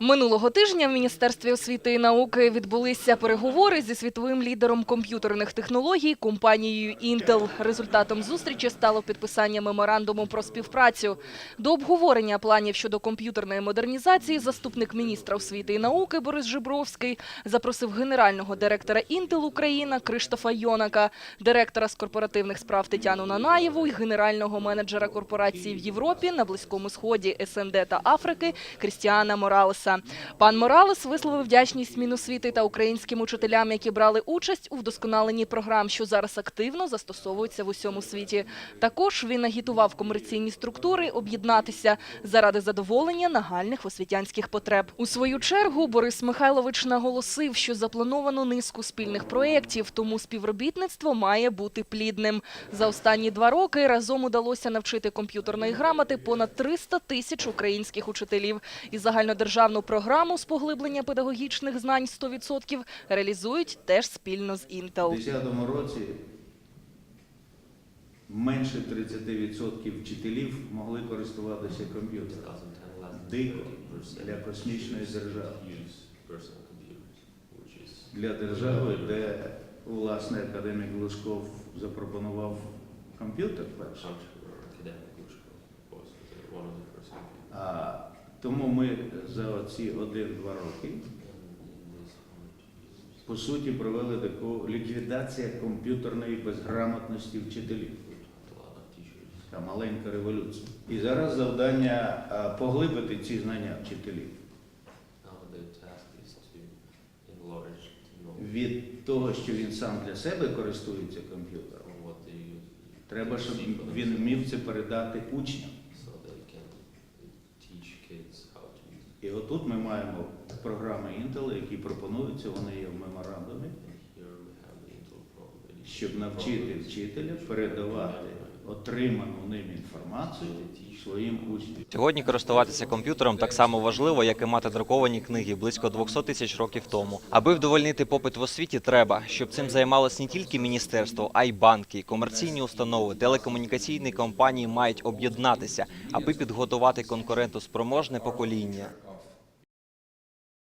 Минулого тижня в Міністерстві освіти і науки відбулися переговори зі світовим лідером комп'ютерних технологій компанією Intel. Результатом зустрічі стало підписання меморандуму про співпрацю. До обговорення планів щодо комп'ютерної модернізації заступник міністра освіти і науки Борис Жибровський запросив генерального директора Intel Україна Криштофа Йонака, директора з корпоративних справ Тетяну Нанаєву і генерального менеджера корпорації в Європі на Близькому Сході, СНД та Африки Крістіана Моралеса. Пан Моралес висловив вдячність Міносвіти та українським учителям, які брали участь у вдосконаленні програм, що зараз активно застосовуються в усьому світі. Також він агітував комерційні структури об'єднатися заради задоволення нагальних освітянських потреб. У свою чергу Борис Михайлович наголосив, що заплановано низку спільних проєктів, тому співробітництво має бути плідним. За останні два роки разом удалося навчити комп'ютерної грамоти понад 300 тисяч українських учителів. І загальнодержавну програму з поглиблення педагогічних знань 100% реалізують теж спільно з У Intel. 2010 році менше 30% вчителів могли користуватися комп'ютером. Дико для космічної держави. Для держави, де власне академік Глушков запропонував комп'ютер перший. А тому ми за ці один-два роки по суті провели таку ліквідацію комп'ютерної безграмотності вчителів. Така маленька революція. І зараз завдання поглибити ці знання вчителів від того, що він сам для себе користується комп'ютером. Треба, щоб він вмів це передати учням. І отут ми маємо програми Intel, які пропонуються, вони є в меморандумі, щоб навчити вчителя передавати отриману ним інформацію своїм учням. Сьогодні користуватися комп'ютером так само важливо, як і мати друковані книги близько 200 тисяч років тому. Аби вдовольнити попит в освіті, треба, щоб цим займалось не тільки міністерство, а й банки, комерційні установи, телекомунікаційні компанії мають об'єднатися, аби підготувати конкурентоспроможне покоління.